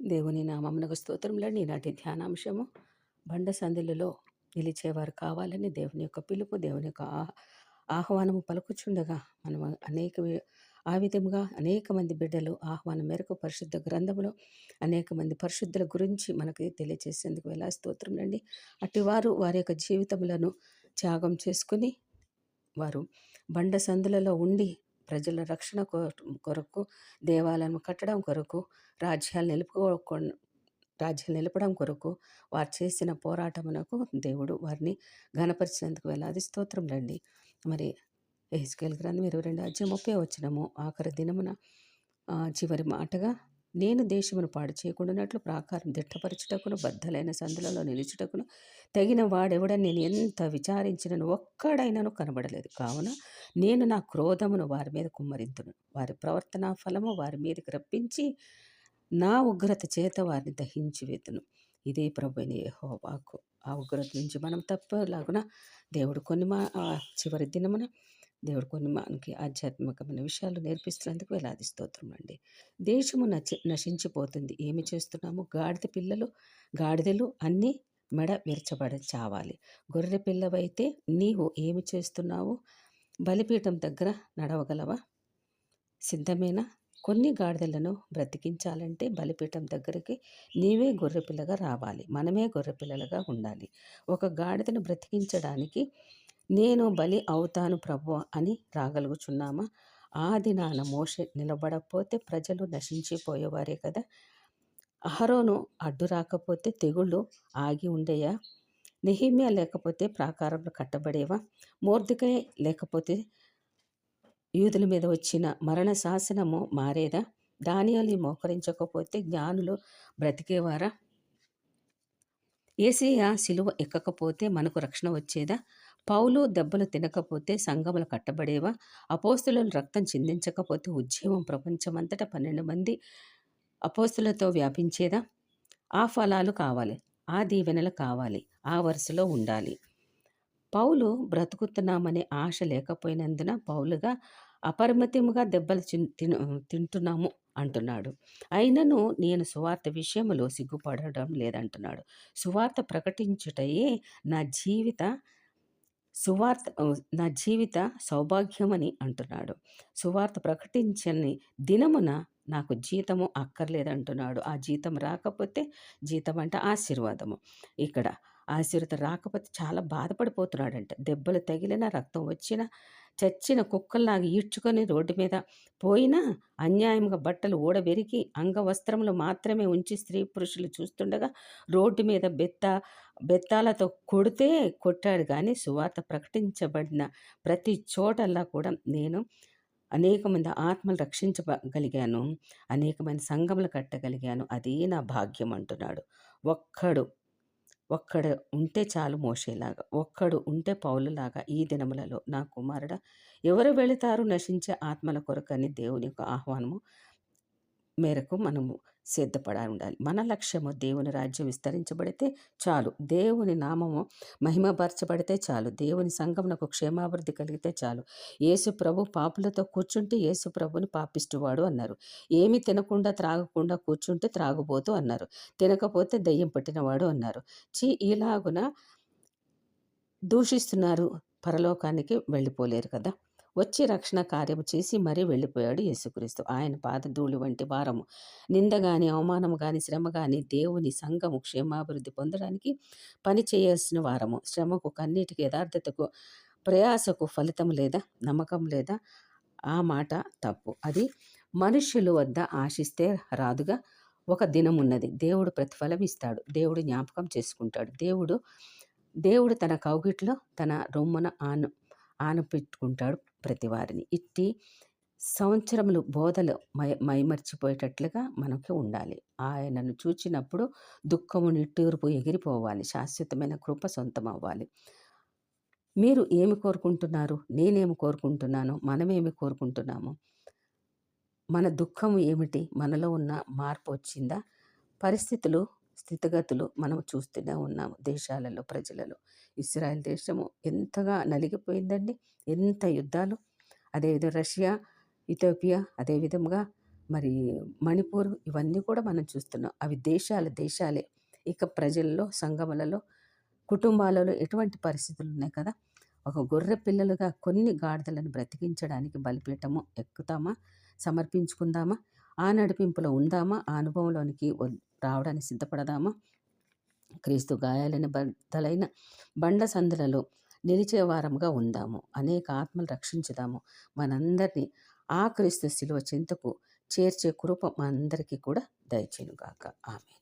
దేవుని నామమునకు స్తోత్రంలో ఈనాటి ధ్యానాంశము బండ సందులలో నిలిచేవారు కావాలని దేవుని యొక్క పిలుపు దేవుని యొక్క ఆహ్వానము పలుకుచుండగా మనం అనేక ఆ విధముగా అనేక మంది బిడ్డలు ఆహ్వానం మేరకు పరిశుద్ధ గ్రంథములో అనేక మంది పరిశుద్ధుల గురించి మనకి తెలియజేసేందుకు ఎలా స్తోత్రములండి అటివారు వారి యొక్క జీవితములను త్యాగం చేసుకుని వారు బండ సందులలో ఉండి ప్రజల రక్షణ కొరకు దేవాలయం కట్టడం కొరకు రాజ్యాలు నిలుపుకో రాజ్యాలు నిలపడం కొరకు వారు చేసిన పోరాటమునకు దేవుడు వారిని ఘనపరిచినందుకు వేలాది స్తోత్రం రండి మరి ఎహెచ్కేల్ గ్రంథం ఇరవై రెండు అధ్యాయం ముప్పై వచ్చినము ఆఖరి దినమున చివరి మాటగా నేను దేశమును పాడు చేయకుండానట్లు ప్రాకారం దిట్టపరచుటకును బద్దలైన సందులలో నిలుచుటకును తగిన వాడెవడని నేను ఎంత విచారించినను ఒక్కడైనాను కనబడలేదు. కావున నేను నా క్రోధమును వారి మీద కుమ్మరింతును. వారి ప్రవర్తన ఫలము వారి మీదకి రప్పించి నా ఉగ్రత చేత వారిని దహించి వేతును ఇదే ప్రభు యెహోవాకు. ఆ ఉగ్రత నుంచి మనం తప్పలాగున దేవుడు కొన్ని మా చివరి దినమున దేవుడు కొన్ని మనకి ఆధ్యాత్మికమైన విషయాలు నేర్పిస్తున్నందుకు వేలాది స్తోత్రం అండి దేశము నచి నశించిపోతుంది. ఏమి చేస్తున్నాము? గాడిద పిల్లలు గాడిదలు అన్నీ మెడ విరచబడ చావాలి. గొర్రె పిల్లవైతే నీవు ఏమి చేస్తున్నావు? బలిపీఠం దగ్గర నడవగలవా? సిద్ధమేనా? కొన్ని గాడిదలను బ్రతికించాలంటే బలిపీఠం దగ్గరికి నీవే గొర్రెపిల్లగా రావాలి. మనమే గొర్రెపిల్లలుగా ఉండాలి. ఒక గాడిదను బ్రతికించడానికి నేను బలి అవుతాను ప్రభు అని రాగలుగుచున్నామా? ఆ దినాన మోష నిలబడకపోతే ప్రజలు నశించిపోయేవారే కదా? అహరోను అడ్డు రాకపోతే తెగుళ్ళు ఆగి ఉండేయా? నెహిమ్య లేకపోతే ప్రాకారంలో కట్టబడేవా? మోర్దికై లేకపోతే యూదుల మీద వచ్చిన మరణ శాసనము మారేదా? దానియాలు మోకరించకపోతే జ్ఞానులు బ్రతికేవారా? ఏసయ్య సిలువ ఎక్కకపోతే మనకు రక్షణ వచ్చేదా? పౌలు దెబ్బలు తినకపోతే సంఘములు కట్టబడేవా? అపోస్తులను రక్తం చిందించకపోతే ఉద్యమం ప్రపంచమంతటా పన్నెండు మంది అపోస్తులతో వ్యాపించేదా? ఆ ఫలాలు కావాలి ఆ దీవెనలు కావాలి ఆ వరుసలో ఉండాలి. పౌలు బ్రతుకుతున్నామనే ఆశ లేకపోయినందున పౌలుగా అపరిమితముగా దెబ్బలు తిను తింటున్నాము అంటున్నాడు. అయినను నేను సువార్త విషయంలో సిగ్గుపడడం లేదంటున్నాడు. సువార్త ప్రకటించుటయే నా జీవిత సువార్త నా జీవిత సౌభాగ్యమని అంటున్నాడు. సువార్త ప్రకటించని దినమున నాకు జీతము అక్కర్లేదంటున్నాడు. ఆ జీతం రాకపోతే జీతం అంటే ఆశీర్వాదము. ఇక్కడ ఆశీర్వత రాకపోతే చాలా బాధపడిపోతున్నాడంట. దెబ్బలు తగిలిన రక్తం వచ్చిన చచ్చిన కుక్కల్లాగా ఈడ్చుకొని రోడ్డు మీద పోయినా అన్యాయంగా బట్టలు ఊడబెరికి అంగవస్త్రములు మాత్రమే ఉంచి స్త్రీ పురుషులు చూస్తుండగా రోడ్డు మీద బెత్త బెత్తాలతో కొడితే కొట్టాడు. కానీ సువార్త ప్రకటించబడిన ప్రతి చోటల్లా కూడా నేను అనేక మంది ఆత్మలు రక్షించగలిగాను అనేకమైన సంఘములు కట్టగలిగాను. అదే నా భాగ్యం అంటున్నాడు. ఒక్కడు ఒక్కడ ఉంటే చాలు మోసేలాగా ఒక్కడు ఉంటే పౌలులాగా ఈ దినములలో నా కుమారుడ ఎవరు వెళుతారు నశించే ఆత్మల కొరకని దేవుని యొక్క ఆహ్వానము. మేరకు మనము సిద్ధపడాలి ఉండాలి. మన లక్ష్యము దేవుని రాజ్యం విస్తరించబడితే చాలు. దేవుని నామము మహిమపరచబడితే చాలు. దేవుని సంఘమునకు క్షేమాభివృద్ధి కలిగితే చాలు. యేసు ప్రభు పాపులతో కూర్చుంటే యేసు ప్రభుని పాపిస్తువాడు అన్నారు. ఏమి తినకుండా త్రాగకుండా కూర్చుంటే త్రాగుబోతు అన్నారు. తినకపోతే దయ్యం పట్టినవాడు అన్నారు. చీ ఇలాగున దూషిస్తున్నారు పరలోకానికి వెళ్ళిపోలేరు కదా? వచ్చి రక్షణ కార్యము చేసి మరీ వెళ్ళిపోయాడు యేసుక్రీస్తు. ఆయన పాదధూళి వంటి వారము నింద గాని అవమానం గాని శ్రమ గాని దేవుని సంఘము క్షేమాభివృద్ధి పొందడానికి పని చేయాల్సిన వారము. శ్రమకు కన్నీటికి యథార్థతకు ప్రయాసకు ఫలితం లేదా నమ్మకం లేదా ఆ మాట తప్పు. అది మనుష్యుల వద్ద ఆశిస్తే రాదుగా. ఒక దినం ఉన్నది దేవుడు ప్రతిఫలం ఇస్తాడు. దేవుడు జ్ఞాపకం చేసుకుంటాడు. దేవుడు దేవుడు తన కౌగిట్లో తన రొమ్మున ఆను ఆనపెట్టుకుంటాడు. ప్రతి వారిని. ఇట్టి సంవత్సరములు బోధలు మై మైమర్చిపోయేటట్లుగా మనకి ఉండాలి. ఆయనను చూచినప్పుడు దుఃఖము నిట్టూర్పు ఎగిరిపోవాలి. శాశ్వతమైన కృప సొంతం అవ్వాలి మీరు ఏమి కోరుకుంటున్నారు? నేనేమి కోరుకుంటున్నాను? మనమేమి కోరుకుంటున్నాము? మన దుఃఖం ఏమిటి? మనలో ఉన్న మార్పు వచ్చిందా? పరిస్థితులు స్థితిగతులు మనం చూస్తూనే ఉన్నాము దేశాలలో ప్రజలలో. ఇస్రాయల్ దేశము ఎంతగా నలిగిపోయిందండి? ఎంత యుద్ధాలు? అదేవిధంగా రష్యా ఇథోపియా అదేవిధంగా మరి మణిపూర్ ఇవన్నీ కూడా మనం చూస్తున్నాం. అవి దేశాలు దేశాలే. ఇక ప్రజల్లో సంఘములలో కుటుంబాలలో ఎటువంటి పరిస్థితులు ఉన్నాయి కదా? ఒక గొర్రె పిల్లలుగా కొన్ని గాడిదలను బ్రతికించడానికి బలిపీఠము ఎక్కుతామా? సమర్పించుకుందామా? ఆ నడిపింపులో ఉందామా? ఆ అనుభవంలోనికి రావడానికి సిద్ధపడదామా? క్రీస్తు గాయాలని బద్దలైన బండ సందులలో నిలిచేవారంగా ఉందాము. అనేక ఆత్మలు రక్షించుదాము. మనందరినీ ఆ క్రీస్తు శిలువ చింతకు చేర్చే కృప మనందరికీ కూడా దయచేనుగాక ఆమె